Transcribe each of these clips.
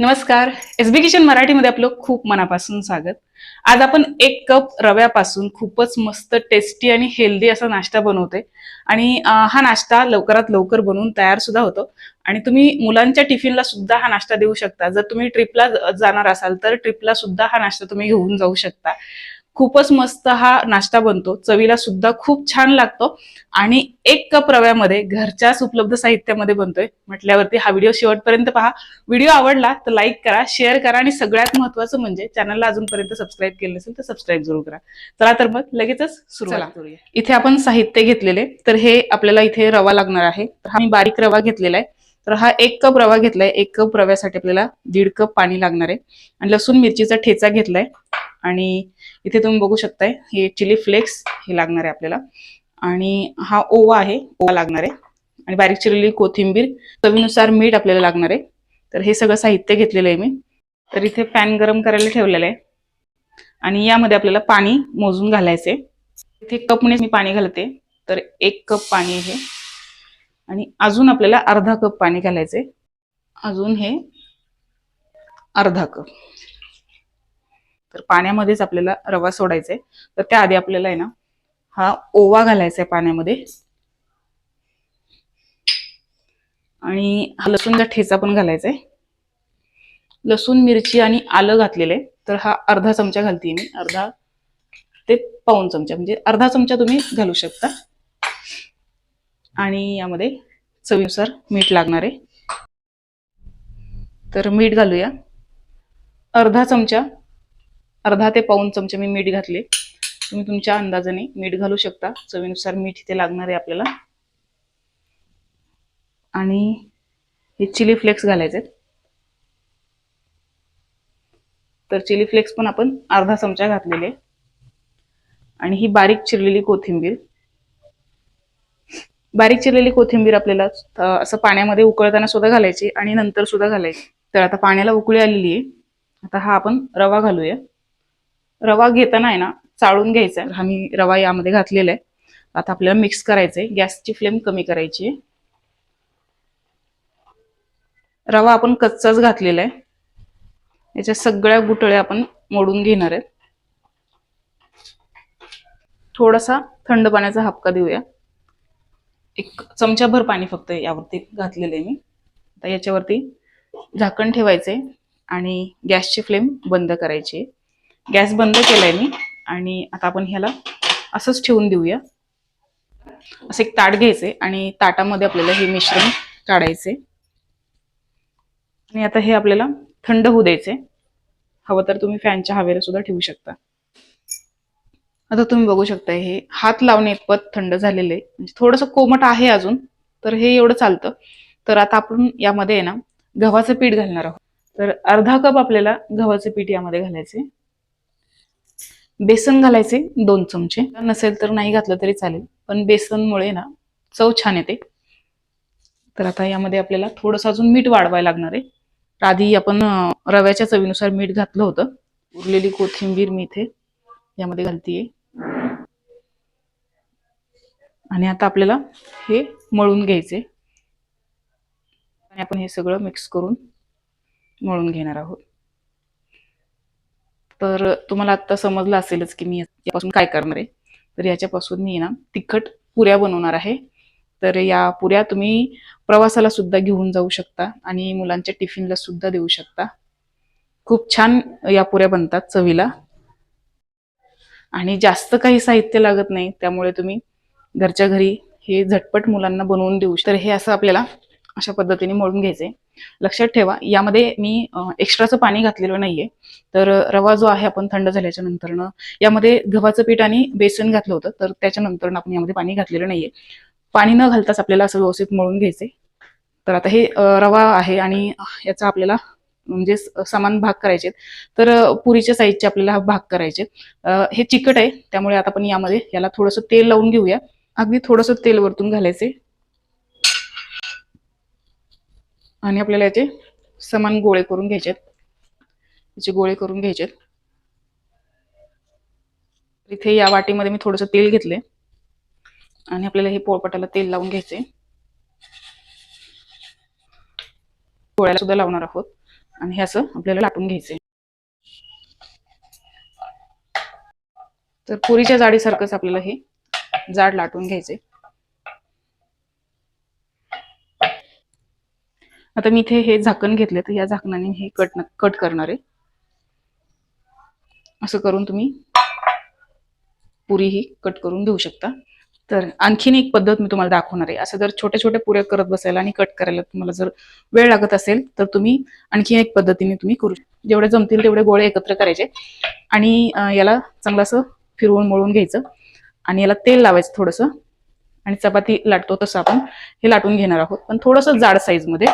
नमस्कार. SB kitchen मराठीमध्ये आपलं खूप मनापासून स्वागत. आज आपण एक कप रव्यापासून खूपच मस्त टेस्टी आणि हेल्दी असा नाश्ता बनवते आणि हा नाश्ता लवकरात लवकर बनवून तयार सुद्धा होतो. आणि तुम्ही मुलांच्या टिफिनला सुद्धा हा नाश्ता देऊ शकता. जर तुम्ही ट्रिपला जाणार असाल तर ट्रिपला सुद्धा हा नाश्ता तुम्ही घेऊन जाऊ शकता. खूपच मस्त हा नाश्ता बनतो. चवीला सुद्धा खूप छान लागतो. आणि एक कप रव्यामध्ये घरच्याच उपलब्ध साहित्यामध्ये बनतोय. म्हटल्यावरती हा व्हिडिओ शेवटपर्यंत पहा. व्हिडिओ आवडला तर लाईक करा शेअर करा आणि सगळ्यात महत्वाचं म्हणजे चॅनलला अजूनपर्यंत सबस्क्राईब केलं नसेल तर सबस्क्राईब जरूर करा. चला तर मग लगेचच सुरुवात करूया. इथे आपण साहित्य घेतलेले. तर हे आपल्याला इथे रवा लागणार आहे. तर हा मी बारीक रवा घेतलेला आहे. तर हा एक कप रवा घेतलाय. एक कप रव्यासाठी आपल्याला दीड कप पाणी लागणार आहे. आणि लसूण मिरचीचा ठेचा घेतलाय. आणि इथे तुम्ही बघू शकताय हे चिली फ्लेक्स हे लागणार आहे आपल्याला. आणि हा ओवा आहे ओवा लागणार आहे. आणि बारीक चिरलेली कोथिंबीर चवीनुसार मीठ आपल्याला लागणार आहे. तर हे सगळं साहित्य घेतलेलं आहे मी. तर इथे पॅन गरम करायला ठेवलेलं आहे. आणि यामध्ये आपल्याला पाणी मोजून घालायचंय. इथे कपने मी पाणी घालते. तर एक कप पाणी आहे. हे आणि अजून आपल्याला अर्धा कप पाणी घालायचे अजून हे अर्धा कप. तर पाण्यामध्येच आपल्याला रवा सोडायचा आहे तर त्याआधी आपल्याला आहे ना हा ओवा घालायचा आहे पाण्यामध्ये. आणि हा लसूणचा ठेचा पण घालायचा आहे लसूण मिरची आणि आलं घातलेलं. आहे तर हा अर्धा चमचा घालते मी. अर्धा ते पाऊन चमचा. म्हणजे अर्धा चमचा तुम्ही घालू शकता. आणि यामध्ये चवीनुसार मीठ लागणार आहे. तर मीठ घालूया. अर्धा चमचा अर्धा ते पाऊन चमचे मी मीठ घातले. तुम्ही तुमच्या अंदाजाने मीठ घालू शकता. चवीनुसार मीठ इथे लागणार आहे आपल्याला. आणि हे चिली फ्लेक्स घालायचे तर चिली फ्लेक्स पण आपण अर्धा चमचा घातलेले. आणि ही बारीक चिरलेली कोथिंबीर. बारीक चिरलेली कोथिंबीर आपल्याला असं पाण्यामध्ये उकळताना सुद्धा घालायची आणि नंतर सुद्धा घालायची. तर आता पाण्याला उकळी आलेली आहे. आता हा आपण रवा घालूया. रवा घेताना आहे ना चाळून घ्यायचा आहे. हा मी रवा यामध्ये घातलेला आहे. आता आपल्याला मिक्स करायचंय. गॅसची फ्लेम कमी करायची आहे. रवा आपण कच्चाच घातलेला आहे. याच्या सगळ्या गुटळ्या आपण मोडून घेणार आहेत थोडासा थंड पाण्याचा हापका देऊया. एक चमच्याभर पाणी फक्त यावरती घातलेलं आहे मी. आता याच्यावरती झाकण ठेवायचे आणि गॅसची फ्लेम बंद करायची गॅस बंद केलाय मी आणि आता आपण ह्याला असंच ठेवून देऊया. असं एक ताट घ्यायचंय आणि ताटामध्ये आपल्याला हे मिश्रण काढायचे आणि आता हे आपल्याला थंड होऊ द्यायचे हवं तर तुम्ही फॅनच्या हवेला सुद्धा ठेवू शकता. आता तुम्ही बघू शकता हे हात लावणे इतपत थंड झालेले आहे. म्हणजे थोडंसं कोमट आहे अजून तर हे एवढं चालतं. तर आता आपण यामध्ये आहे ना गव्हाचं पीठ घालणार आहोत. तर अर्धा कप आपल्याला गव्हाचं पीठ यामध्ये घालायचे बेसन घालायचे दोन चमचे. नसेल तर नाही घातलं तरी चालेल पण बेसनमुळे ना चव छान येते. तर आता यामध्ये आपल्याला थोडंसं अजून मीठ वाढवायला लागणार आहे. आधी आपण रव्याच्या चवीनुसार मीठ घातलं होतं. उरलेली कोथिंबीर मी इथे यामध्ये घालतीये. आणि आता आपल्याला हे मळून घ्यायचे. आणि आपण हे सगळं मिक्स करून मळून घेणार आहोत. तर तुम्हाला आता समजलं असेलच की मी यापासून काय करणार आहे. तर याच्यापासून मी ना तिखट पुऱ्या बनवणार आहे. तर या पुऱ्या तुम्ही प्रवासाला सुद्धा घेऊन जाऊ शकता आणि मुलांच्या टिफिनला सुद्धा देऊ शकता. खूप छान या पुऱ्या बनतात चवीला. आणि जास्त काही साहित्य लागत नाही त्यामुळे तुम्ही घरच्या घरी हे झटपट मुलांना बनवून देऊ तर हे असं आपल्याला अशा पद्धतीने मळून घ्यायचंय लक्षात ठेवा यामध्ये मी एक्स्ट्राचं पाणी घातलेलं नाहीये. तर रवा जो आहे आपण थंड झाल्याच्या नंतरनं यामध्ये गव्हाचं पीठ आणि बेसन घातलं होतं तर त्याच्यानंतर आपण यामध्ये पाणी घातलेलं नाहीये. पाणी न घालताच आपल्याला असं व्यवस्थित मळून घ्यायचंय तर आता हे रवा आहे आणि याचा आपल्याला म्हणजे समान भाग करायचे तर पुरीच्या साईजचे आपल्याला भाग करायचे हे चिकट आहे त्यामुळे आता आपण यामध्ये याला थोडंसं तेल लावून घेऊया. अगदी थोडंसं तेल वरतून घालायचे. आणि आपल्याला याचे समान गोळे करून घ्यायचे याचे गोळे करून घ्यायचे इथे या वाटीमध्ये मी थोडंसं तेल घेतले. आणि आपल्याला हे पोळपाटाला तेल लावून घ्यायचे. गोळ्याला सुद्धा लावणार आहोत. आणि हे असं आपल्याला लाटून घ्यायचे. तर पुरीच्या जाडीसारखंच आपल्याला हे जाड लाटून घ्यायचे. आता मी इथे हे झाकण घेतले तर या झाकणाने हे कट कट करणार आहे. असं करून तुम्ही पुरी ही कट करून घेऊ शकता. तर आणखीन एक पद्धत मी तुम्हाला दाखवणार आहे. असं जर छोट्या छोट्या पुऱ्या करत बसायला आणि कट करायला तुम्हाला जर वेळ लागत असेल तर तुम्ही आणखी एक पद्धतीने तुम्ही करू जेवढे जमतील तेवढे गोळे एकत्र करायचे. आणि याला चांगलं असं फिरवून मळून घ्यायचं. आणि याला तेल लावायचं थोडंसं. आणि चपाती लाटतो तसं आपण. हे लाटून घेणार आहोत. पण थोडंसं जाड साईजमध्ये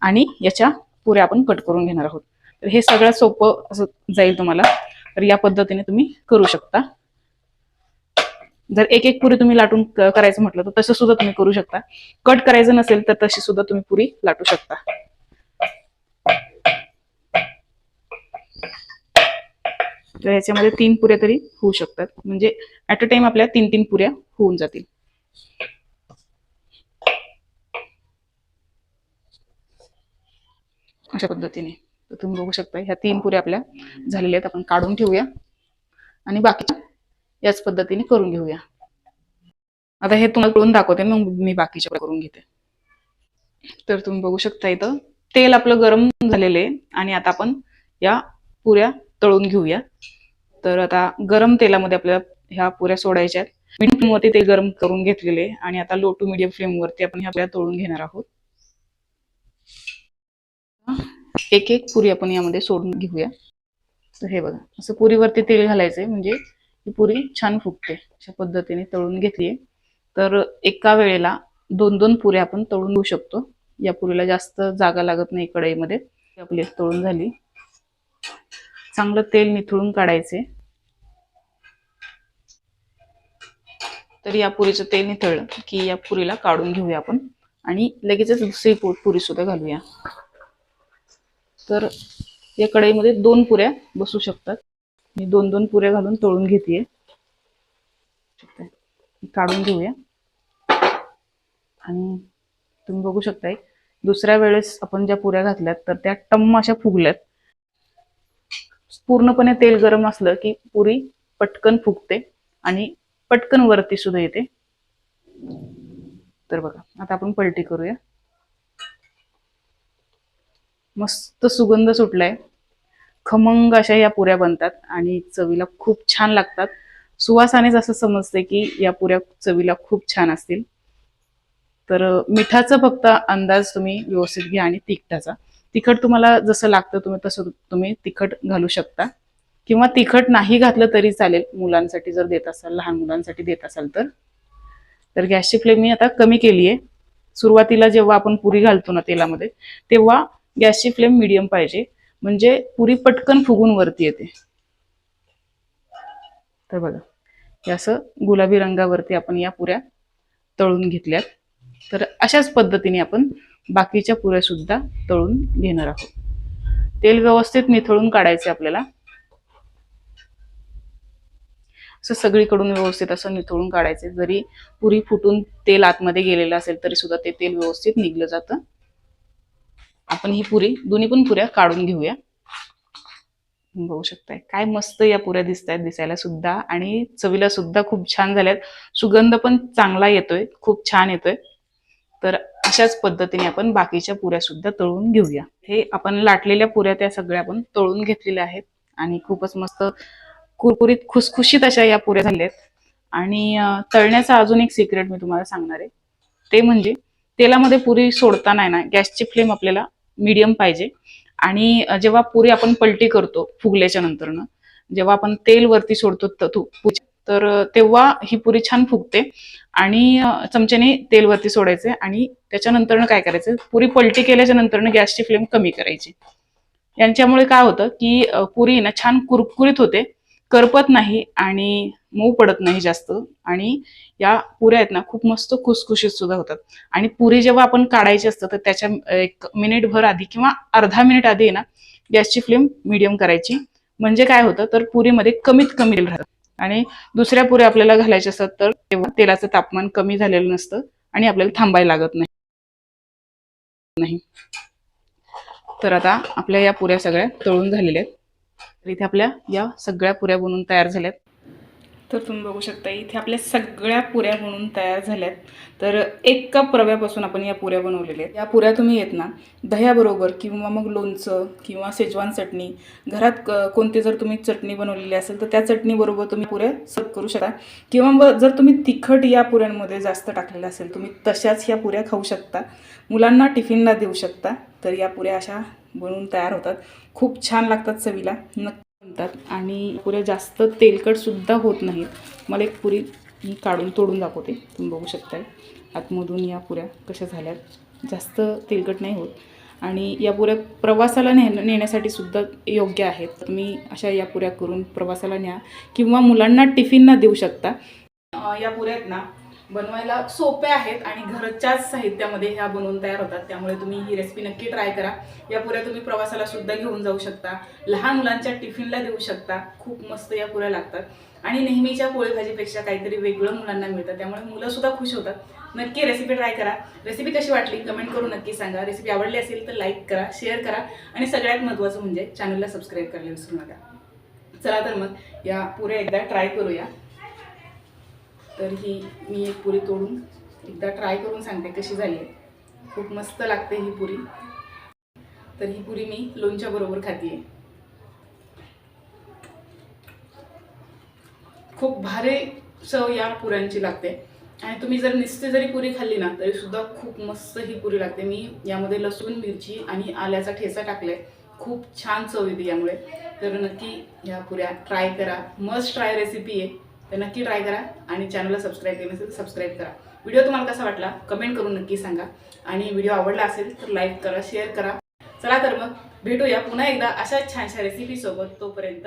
आणि याच्या पुऱ्या आपण कट करून घेणार आहोत. तर हे सगळं सोपं असं जाईल तुम्हाला. तर या पद्धतीने तुम्ही करू शकता. जर एक एक पुरी तुम्ही लाटून करायचं म्हटलं तर तसं सुद्धा तुम्ही करू शकता. कट करायचं नसेल तर तशी सुद्धा तुम्ही पुरी लाटू शकता. तर याच्यामध्ये तीन पुऱ्या तरी होऊ शकतात. म्हणजे ऍट अ टाइम आपल्या तीन तीन पुऱ्या होऊन जातील. अशा पद्धतीने. तर तुम्ही बघू शकता ह्या तीन पुऱ्या आपल्या झालेल्या आहेत. आपण काढून ठेवूया. आणि बाकीच्या याच पद्धतीने करून घेऊया. आता हे तुम्हाला करून दाखवते मग मी बाकीच्या पुऱ्या करून घेते. तर तुम्ही बघू शकता इथं तेल आपलं गरम झालेलं आहे. आणि आता आपण या पुऱ्या तळून घेऊया. तर आता गरम तेलामध्ये आपल्याला ह्या पुऱ्या सोडायच्या आहेत. मीडियम फ्लेमवरती ते गरम करून घेतलेले आणि आता लो टू मिडियम फ्लेमवरती आपण ह्या तळून घेणार आहोत. एक एक पुरी आपण यामध्ये सोडून घेऊया. तर हे बघा असं पुरीवरती तेल घालायचंय. म्हणजे ही पुरी छान फुगते. अशा पद्धतीने तळून घेतलीये. तर एका वेळेला दोन दोन पुऱ्या आपण तळून घेऊ शकतो. या पुरीला जास्त जागा लागत नाही कढईमध्ये. आपली तळून झाली. चांगलं तेल निथळून काढायचे. तर या पुरीचं तेल निथळलं की या पुरीला काढून घेऊया आपण. आणि लगेचच दुसरी पुरी सुद्धा घालूया. तर या कढईमध्ये दोन पुऱ्या बसू शकतात. मी दोन दोन पुऱ्या घालून तळून घेते काढून घेऊया. आणि तुम्ही बघू शकताय दुसऱ्या वेळेस आपण ज्या पुऱ्या घातल्यात तर त्या टम्म अशा फुगल्यात. पूर्णपणे तेल गरम असलं की पुरी पटकन फुगते आणि पटकन वरती सुद्धा येते. तर बघा आता आपण पलटी करूया. मस्त सुगंध सुटलाय. खमंग अशा या पुऱ्या बनतात आणि चवीला खूप छान लागतात. सुवासानेच असं समजते की या पुऱ्या चवीला खूप छान असतील. तर मिठाचा फक्त अंदाज तुम्ही व्यवस्थित घ्या आणि तिखटाचा. तिखट तुम्हाला जसं लागतं तुम्ही तसं तुम्ही तिखट घालू शकता. किंवा तिखट नाही घातलं तरी चालेल मुलांसाठी जर देत असाल लहान मुलांसाठी देत असाल तर. तर गॅसची फ्लेम मी आता कमी केली आहे सुरुवातीला जेव्हा आपण पुरी घालतो ना तेलामध्ये तेव्हा गॅसची फ्लेम मिडियम पाहिजे. म्हणजे पुरी पटकन फुगून वरती येते. तर बघा हे असं गुलाबी रंगावरती आपण या पुऱ्या तळून घेतल्यात. तर अशाच पद्धतीने आपण बाकीच्या पुऱ्या सुद्धा तळून घेणार आहोत. तेल व्यवस्थित निथळून काढायचे आपल्याला. असं सगळीकडून व्यवस्थित असं निथळून काढायचे जरी पुरी फुटून तेल आतमध्ये गेलेलं असेल तरी सुद्धा ते तेल व्यवस्थित निघलं जातं. आपण ही पुरी दोन्ही पण पुऱ्या काढून घेऊया. बघू शकताय. काय मस्त या पुऱ्या दिसत आहेत दिसायला सुद्धा. आणि चवीला सुद्धा खूप छान झाल्यात. सुगंध पण चांगला येतोय. खूप छान येतोय. तर अशाच पद्धतीने आपण बाकीच्या पुऱ्या सुद्धा तळून घेऊया. हे आपण लाटलेल्या पुऱ्या त्या सगळ्या आपण तळून घेतलेल्या आहेत. आणि खूपच मस्त कुरकुरीत खुसखुशीत अशा या पुऱ्या झाल्या आहेत. आणि तळण्याचा अजून एक सिक्रेट मी तुम्हाला सांगणार आहे. ते म्हणजे तेलामध्ये पुरी सोडताना आहे ना गॅसची फ्लेम आपल्याला मीडियम पाहिजे. आणि जेव्हा पुरी आपण पलटी करतो फुगल्याच्या नंतरनं जेव्हा आपण तेल वरती सोडतो तू- तर तेव्हा ही पुरी छान फुगते आणि चमच्याने तेल वरती सोडायचे आणि त्याच्यानंतरनं काय करायचं? पुरी पलटी केल्याच्या नंतरनं गॅसची फ्लेम कमी करायची. यांच्यामुळे काय होतं की पुरी ना छान कुरकुरीत होते करपत नाही आणि मऊ पडत नाही जास्त आणि या पुऱ्या आहेत ना खूप मस्त खुसखुशीत सुद्धा होतात. आणि पुरी जेव्हा आपण काढायची असतं तर त्याच्या एक मिनिट भर आधी किंवा अर्धा मिनिट आधी आहे ना गॅसची फ्लेम मिडियम करायची. म्हणजे काय होतं तर पुरीमध्ये कमीत कमी राहतात आणि दुसऱ्या पुऱ्या आपल्याला घालायच्या असतात तर तेव्हा तेलाचं तापमान कमी झालेलं नसतं आणि आपल्याला थांबायला लागत नाही. तर आता आपल्या या पुऱ्या सगळ्या तळून झालेल्या आहेत. तर इथे आपल्या या सगळ्या पुऱ्या बनवून तयार झाल्यात. तर तुम्ही बघू शकता इथे आपल्या सगळ्या पुऱ्या बनवून तयार झाल्यात. तर एक कप रव्यापासून आपण या पुऱ्या बनवलेल्या आहेत. या पुऱ्या तुम्ही येत ना दह्याबरोबर किंवा मग लोणचं किंवा शेजवान चटणी घरात क- कोणती जर तुम्ही चटणी बनवलेली असेल तर त्या चटणीबरोबर तुम्ही पुऱ्या सर्व करू शकता. किंवा मग जर तुम्ही तिखट या पुऱ्यांमध्ये जास्त टाकलेलं असेल तुम्ही तशाच ह्या पुऱ्या खाऊ शकता. मुलांना टिफिनला देऊ शकता तर या पुऱ्या अशा बनवून तयार होतात. खूप छान लागतात चवीला. नक्की बनतात आणि पुऱ्या जास्त तेलकटसुद्धा होत नाहीत. मला एक पुरी मी काढून तोडून दाखवते. तुम्ही बघू शकताय. आतमधून या पुऱ्या कशा झाल्यात. जास्त तेलकट नाही होत. आणि या पुऱ्या प्रवासाला ने नेण्यासाठी सुद्धा योग्य आहेत. तुम्ही अशा या पुऱ्या करून प्रवासाला न्या. किंवा मुलांना टिफिनना देऊ शकता. या पुऱ्यात ना बनवायला सोप्या आहेत आणि घरच्याच साहित्यामध्ये ह्या बनवून तयार होतात. त्यामुळे तुम्ही ही रेसिपी नक्की ट्राय करा. या पुऱ्या तुम्ही प्रवासाला सुद्धा घेऊन जाऊ शकता. लहान मुलांच्या टिफिनला देऊ शकता. खूप मस्त या पुऱ्या लागतात. आणि नेहमीच्या पोळी भाजीपेक्षा काहीतरी वेगळं मुलांना मिळतं. त्यामुळे मुलं सुद्धा खुश होतात. नक्की रेसिपी ट्राय करा. रेसिपी कशी वाटली? कमेंट करून नक्की सांगा. रेसिपी आवडली असेल तर लाईक करा शेअर करा. आणि सगळ्यात महत्त्वाचं म्हणजे चॅनलला सबस्क्राईब करायला विसरू नका. चला तर मग या पुऱ्या एकदा ट्राय करूया. तर ही मी एक पुरी तोडून एकदा ट्राय करून सांगते कशी झाली आहे. खूप मस्त लागते ही पुरी. तर ही पुरी मी लोणच्या बरोबर खाते खूप भारी चव या पुऱ्यांची लागते. आणि तुम्ही जर नुसती जरी पुरी खाल्ली ना तरी सुद्धा खूप मस्त ही पुरी लागते. मी यामध्ये लसूण मिरची आणि आल्याचा ठेचा टाकलाय. खूप छान चव येते यामुळे. तर नक्की या पुऱ्या ट्राय करा. मस्ट ट्राय रेसिपी आहे. तर नक्की ट्राय करा आणि चॅनलला सबस्क्राईब केलं असेल तर सबस्क्राईब करा. व्हिडिओ तुम्हाला कसा वाटला कमेंट करून नक्की सांगा. आणि व्हिडिओ आवडला असेल तर लाईक करा शेअर करा. चला तर मग भेटूया पुन्हा एकदा अशाच छानशा रेसिपीसोबत तोपर्यंत.